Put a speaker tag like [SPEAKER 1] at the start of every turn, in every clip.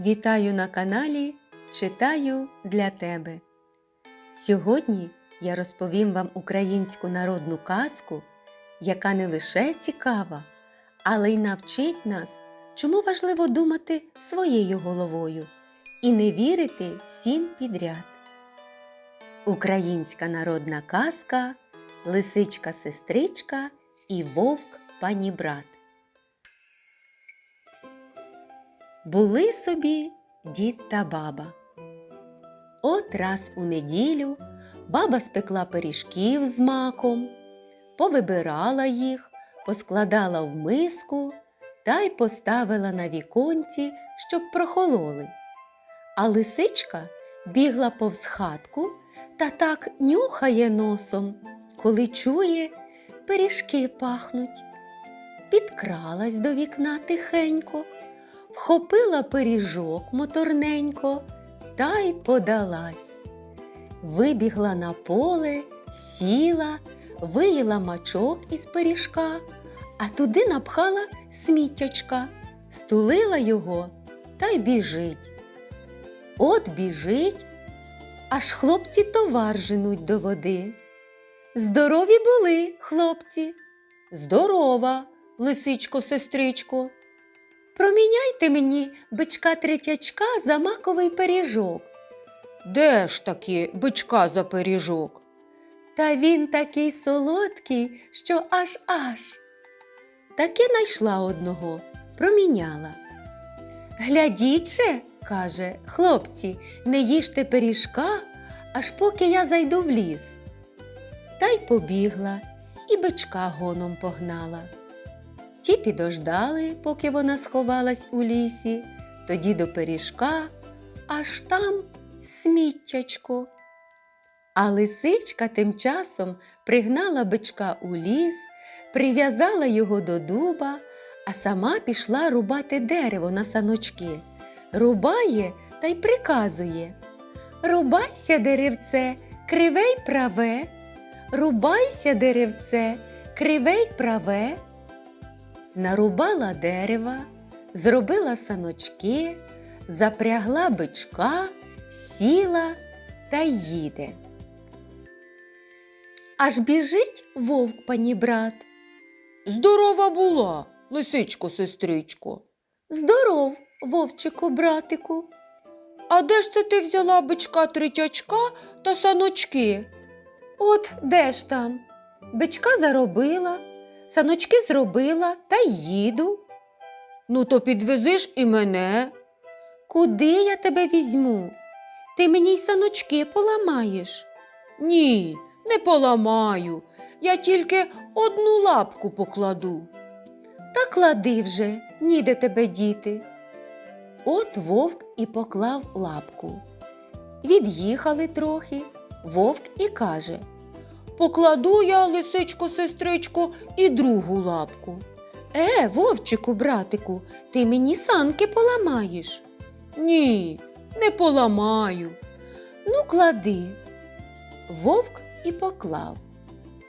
[SPEAKER 1] Вітаю на каналі Читаю для тебе. Сьогодні я розповім вам українську народну казку, яка не лише цікава, але й навчить нас, чому важливо думати своєю головою і не вірити всім підряд. Українська народна казка Лисичка-сестричка і вовк панібрат. Були собі дід та баба. От раз у неділю баба спекла пиріжків з маком, повибирала їх, поскладала в миску та й поставила на віконці, щоб прохололи. А лисичка бігла повз хатку та так нюхає носом, коли чує, пиріжки пахнуть. Підкралась до вікна тихенько вхопила пиріжок моторненько та й подалась. Вибігла на поле, сіла, виїла мачок із пиріжка, а туди напхала сміттячка, стулила його та й біжить. От біжить, аж хлопці товар женуть до води. Здорові були, хлопці. Здорова, лисичко, сестричко. Проміняйте мені бичка третячка за маковий пиріжок. Де ж таки бичка за пиріжок? Та він такий солодкий, що аж аж. Таки найшла одного, проміняла. Глядіть же, каже, хлопці, не їжте пиріжка, аж поки я зайду в ліс. Та й побігла, і бичка гоном погнала. Ті підождали, поки вона сховалась у лісі, тоді до пиріжка, аж там сміттячко. А лисичка тим часом пригнала бичка у ліс, прив'язала його до дуба, а сама пішла рубати дерево на саночки. Рубає та й приказує Рубайся, деревце, криве й праве, рубайся, деревце, криве й праве нарубала дерева, зробила саночки, запрягла бичка, сіла та їде. Аж біжить вовк панібрат.
[SPEAKER 2] Здорова була, лисичко, сестричко.
[SPEAKER 1] Здоров, вовчику, братику.
[SPEAKER 2] А де ж це ти взяла бичка третячка та саночки?
[SPEAKER 1] От де ж там? Бичка заробила, саночки зробила та їду.
[SPEAKER 2] Ну, то підвези ж і мене.
[SPEAKER 1] Куди я тебе візьму? Ти мені й саночки поламаєш.
[SPEAKER 2] Ні, не поламаю. Я тільки одну лапку покладу.
[SPEAKER 1] Та клади вже, ніде тебе діти. От вовк і поклав лапку. Від'їхали трохи. Вовк і каже
[SPEAKER 2] Покладу я, лисичко, сестричко, і другу лапку.
[SPEAKER 1] Е, вовчику, братику, ти мені санки поламаєш.
[SPEAKER 2] Ні, не поламаю.
[SPEAKER 1] Ну, клади. Вовк і поклав.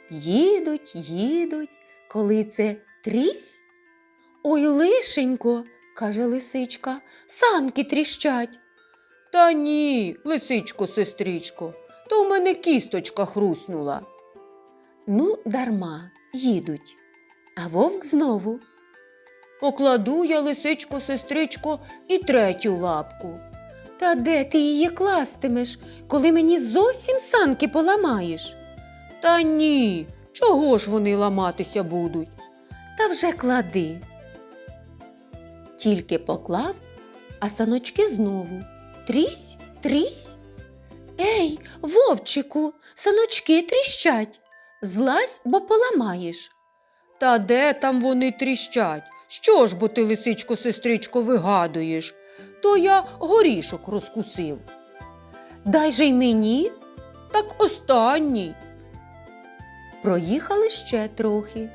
[SPEAKER 1] Їдуть, їдуть, коли це трісь. Ой, лишенько, каже лисичка, санки тріщать.
[SPEAKER 2] Та ні, лисичко, сестричко, то в мене кісточка хруснула.
[SPEAKER 1] Ну, дарма, їдуть. А вовк знову.
[SPEAKER 2] Покладу я, лисичко, сестричко, і третю лапку.
[SPEAKER 1] Та де ти її кластимеш, коли мені зовсім санки поламаєш?
[SPEAKER 2] Та ні, чого ж вони ламатися будуть?
[SPEAKER 1] Та вже клади. Тільки поклав, а саночки знову. Трісь, трісь. Ей, вовчику, саночки тріщать. Злазь, бо поламаєш.
[SPEAKER 2] Та де там вони тріщать? Що ж бо ти, лисичко, сестричко, вигадуєш? То я горішок розкусив.
[SPEAKER 1] Дай же й мені.
[SPEAKER 2] Так останній.
[SPEAKER 1] Проїхали ще трохи.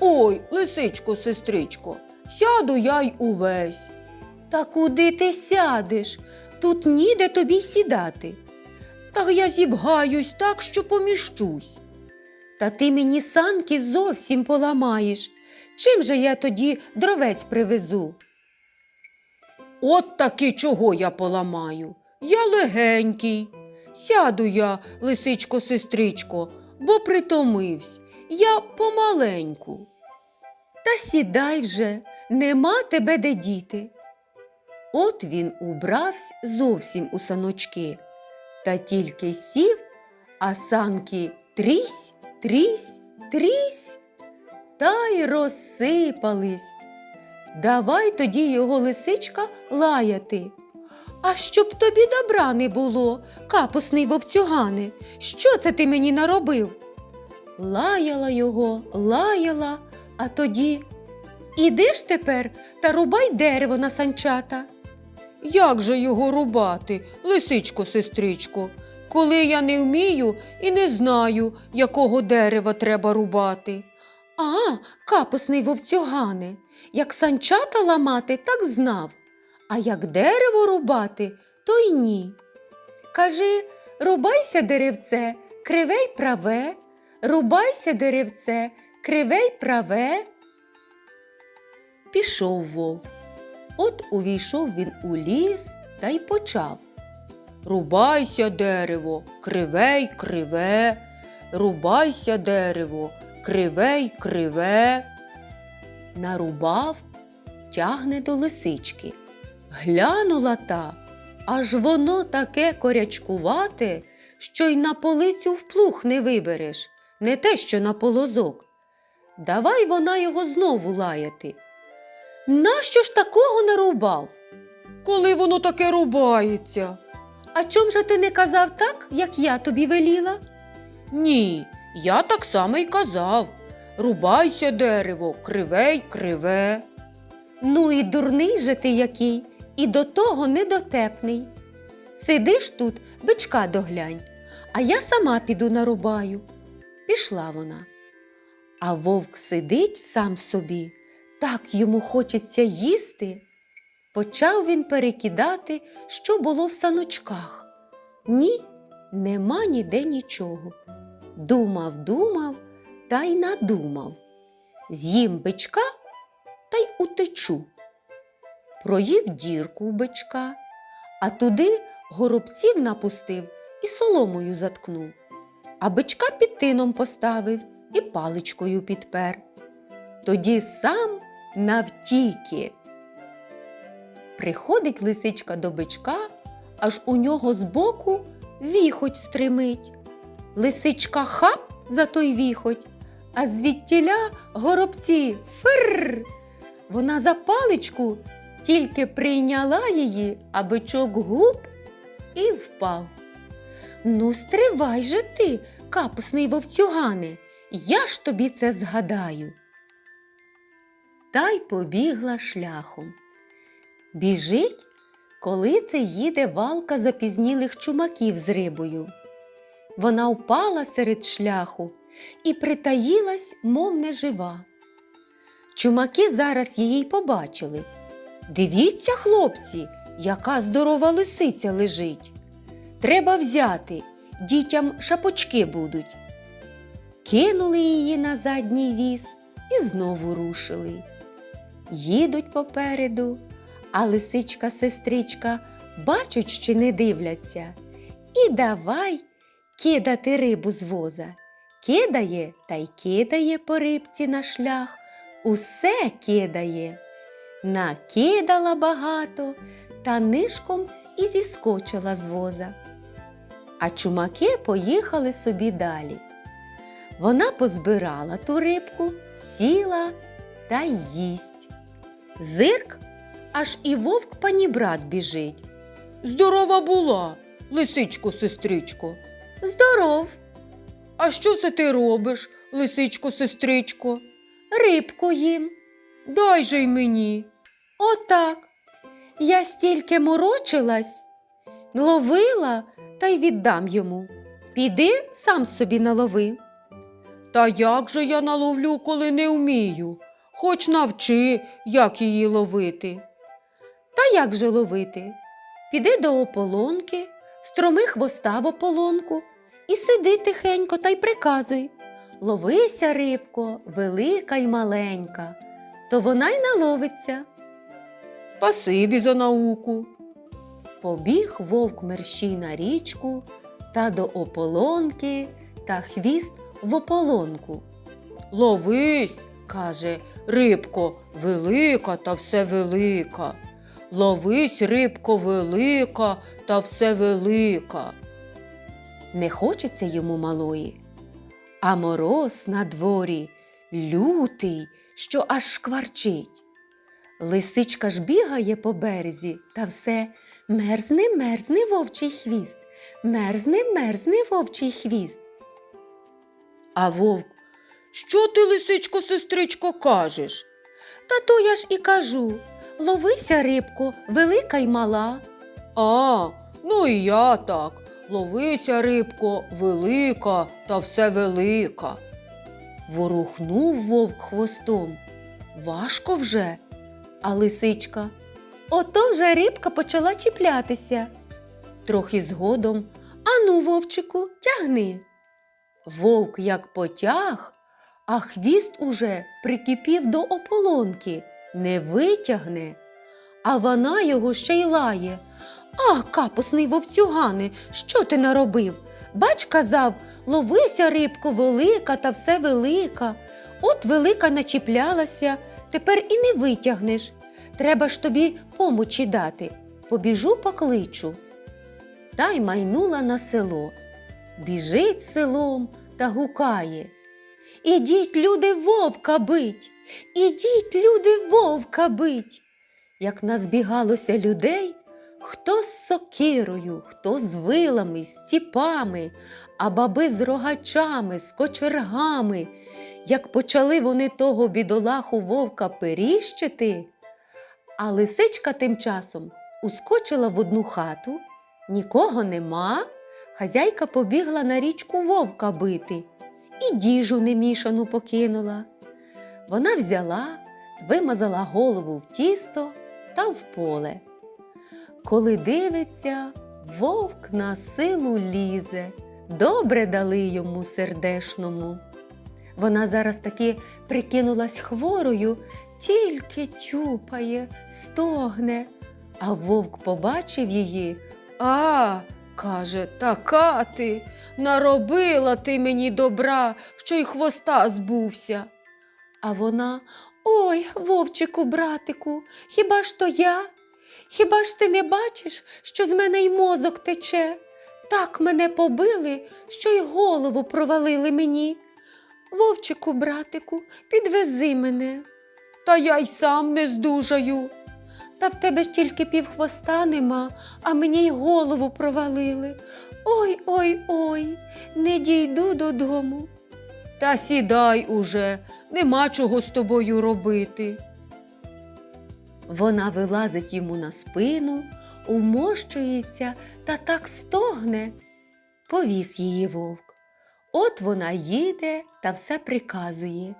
[SPEAKER 2] Ой, лисичко, сестричко, сяду я й увесь.
[SPEAKER 1] Та куди ти сядеш? Тут ніде тобі сідати.
[SPEAKER 2] Та я зібгаюсь так, що поміщусь.
[SPEAKER 1] Та ти мені санки зовсім поламаєш. Чим же я тоді дровець привезу?
[SPEAKER 2] От таки чого я поламаю. Я легенький. Сяду я, лисичко сестричко, бо притомивсь. Я помаленьку.
[SPEAKER 1] Та сідай вже, нема тебе де діти. От він убравсь зовсім у саночки, та тільки сів, а санки трісь, трісь, трісь, та й розсипались. Давай тоді його лисичка лаяти. А щоб тобі добра не було, капусний вовцюгане, що це ти мені наробив? Лаяла його, лаяла, а тоді Іди ж тепер та рубай дерево на санчата.
[SPEAKER 2] Як же його рубати, лисичко сестричко, коли я не вмію і не знаю, якого дерева треба рубати?
[SPEAKER 1] А, капусний вовцюгане, як санчата ламати, так знав, а як дерево рубати, то й ні. Кажи, рубайся деревце, криве й праве, рубайся деревце, криве й праве. Пішов вовк. От увійшов він у ліс та й почав.
[SPEAKER 2] Рубайся дерево, криве й криве, рубайся дерево, криве й криве.
[SPEAKER 1] Нарубав, тягне до лисички. Глянула та, аж воно таке корячкувате, що й на полицю вплух не вибереш, не те, що на полозок. Давай вона його знову лаяти. Нащо ж такого нарубав?
[SPEAKER 2] Коли воно таке рубається?
[SPEAKER 1] А чом же ти не казав так, як я тобі веліла?
[SPEAKER 2] Ні, я так само й казав. Рубайся дерево, криве й криве.
[SPEAKER 1] Ну і дурний же ти який, і до того недотепний. Сидиш тут, бичка доглянь, а я сама піду нарубаю. Пішла вона. А вовк сидить сам собі, так йому хочеться їсти. Почав він перекидати, що було в саночках. Ні, нема ніде нічого. Думав, думав та й надумав. З'їм бичка та й утечу. Проїв дірку у бичка, а туди горобців напустив і соломою заткнув, а бичка під тином поставив і паличкою підпер. Тоді сам навтіки. Приходить лисичка до бичка, аж у нього збоку віхоть стримить. Лисичка хап за той віхоть, а звідтіля горобці фирр. Вона за паличку тільки прийняла її, а бичок губ і впав. Ну, стривай же ти, капусний вовцюгане, я ж тобі це згадаю. Та й побігла шляхом. Біжить, коли це їде валка запізнілих чумаків з рибою. Вона впала серед шляху і притаїлась, мов нежива. Чумаки зараз її й побачили. Дивіться, хлопці, яка здорова лисиця лежить. Треба взяти, дітям шапочки будуть. Кинули її на задній віз і знову рушили. Їдуть попереду, а лисичка-сестричка бачать, що не дивляться. І давай кидати рибу з воза. Кидає та й кидає по рибці на шлях, усе кидає. Накидала багато та нишком і зіскочила з воза. А чумаки поїхали собі далі. Вона позбирала ту рибку, сіла та їсть. Зирк, аж і вовк панібрат біжить.
[SPEAKER 2] Здорова була, лисичко сестричко.
[SPEAKER 1] Здоров,
[SPEAKER 2] А що це ти робиш, лисичко сестричко?
[SPEAKER 1] рибку їм.
[SPEAKER 2] Дай же й мені.
[SPEAKER 1] Отак. Я стільки морочилась, ловила та й віддам йому. Піди сам собі налови.
[SPEAKER 2] Та як же я наловлю, коли не вмію? Хоч навчи, як її ловити.
[SPEAKER 1] Та як же ловити? Піди до ополонки, строми хвоста в ополонку і сиди тихенько та й приказуй. Ловися, рибко, велика й маленька, то вона й наловиться.
[SPEAKER 2] Спасибі за науку.
[SPEAKER 1] Побіг вовк мерщій на річку та до ополонки та хвіст в ополонку.
[SPEAKER 2] Ловись, каже, рибко велика та все велика. Ловись, рибко велика та все велика.
[SPEAKER 1] Не хочеться йому малої. А мороз на дворі лютий, що аж шкварчить. Лисичка ж бігає по березі та все мерзне, мерзне вовчий хвіст, мерзне, мерзне вовчий хвіст.
[SPEAKER 2] А вовк, що ти, лисичко, сестричко, кажеш?
[SPEAKER 1] Та то я ж і кажу ловися, рибко, велика й мала.
[SPEAKER 2] А, ну і я так. Ловися, рибко, велика та все велика.
[SPEAKER 1] Ворухнув вовк хвостом. Важко вже. А лисичка. Ото вже рибка почала чіплятися. Трохи згодом. Ану, вовчику, тягни. Вовк як потяг, а хвіст уже прикипів до ополонки, не витягне. А вона його ще й лає. А, капусний вовцюгане, що ти наробив? Бач, казав, ловися, рибко, велика та все велика. От велика начіплялася, тепер і не витягнеш. Треба ж тобі помочі дати. Побіжу покличу. Та й майнула на село. Біжить селом та гукає. Ідіть, люди, вовка бить, ідіть, люди, вовка бить. Як назбігалося людей, хто з сокирою, хто з вилами, з ціпами, а баби з рогачами, з кочергами. Як почали вони того бідолаху вовка періщити, а лисичка тим часом ускочила в одну хату, нікого нема, хазяйка побігла на річку вовка бити і діжу немішану покинула. Вона взяла, вимазала голову в тісто та в поле. Коли дивиться, вовк на силу лізе, добре дали йому сердешному. Вона зараз таки прикинулась хворою, тільки тюпає, стогне. А вовк побачив її.
[SPEAKER 2] А, каже, така ти, наробила ти мені добра, що й хвоста збувся.
[SPEAKER 1] А вона Ой, вовчику, братику, хіба ж то я? Хіба ж ти не бачиш, що з мене й мозок тече? Так мене побили, що й голову провалили мені. Вовчику, братику, підвези мене.
[SPEAKER 2] Та я й сам не здужаю.
[SPEAKER 1] Та в тебе ж тільки півхвоста нема, а мені й голову провалили. Ой, ой, ой, не дійду додому.
[SPEAKER 2] Та сідай уже, нема чого з тобою робити.
[SPEAKER 1] Вона вилазить йому на спину, умощується та так стогне. Повіз її вовк. От вона їде та все приказує.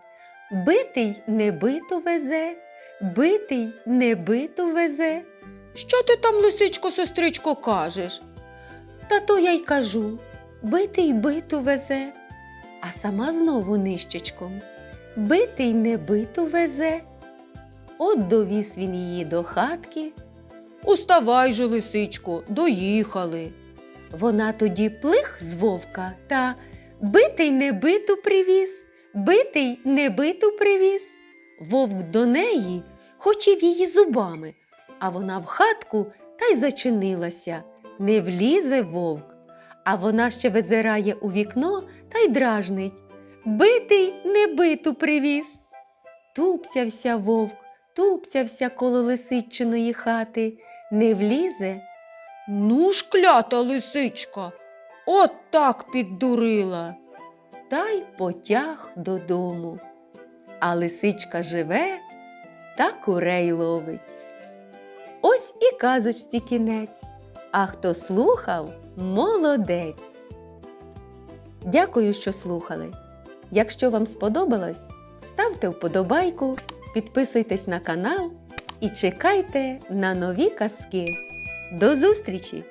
[SPEAKER 1] Битий не биту везе, битий не биту везе.
[SPEAKER 2] Що ти там, лисичко, сестричко, кажеш?
[SPEAKER 1] Та то я й кажу битий биту везе, а сама знову нищечком. Битий не биту везе. От довіз він її до хатки.
[SPEAKER 2] Уставай же, лисичко, доїхали.
[SPEAKER 1] Вона тоді плих з вовка та битий не биту привіз, битий не биту привіз. Вовк до неї хотів її зубами, а вона в хатку та й зачинилася. Не влізе вовк, а вона ще визирає у вікно та й дражнить. Битий не биту привіз. Тупцявся вовк, тупцявся коло лисичиної хати, не влізе,
[SPEAKER 2] Ну ж клята лисичка, от так піддурила.
[SPEAKER 1] та й потяг додому. А лисичка живе та курей ловить. Ось і казочці кінець. А хто слухав, молодець. Дякую, що слухали. Якщо вам сподобалось, ставте вподобайку, підписуйтесь на канал і чекайте на нові казки. До зустрічі!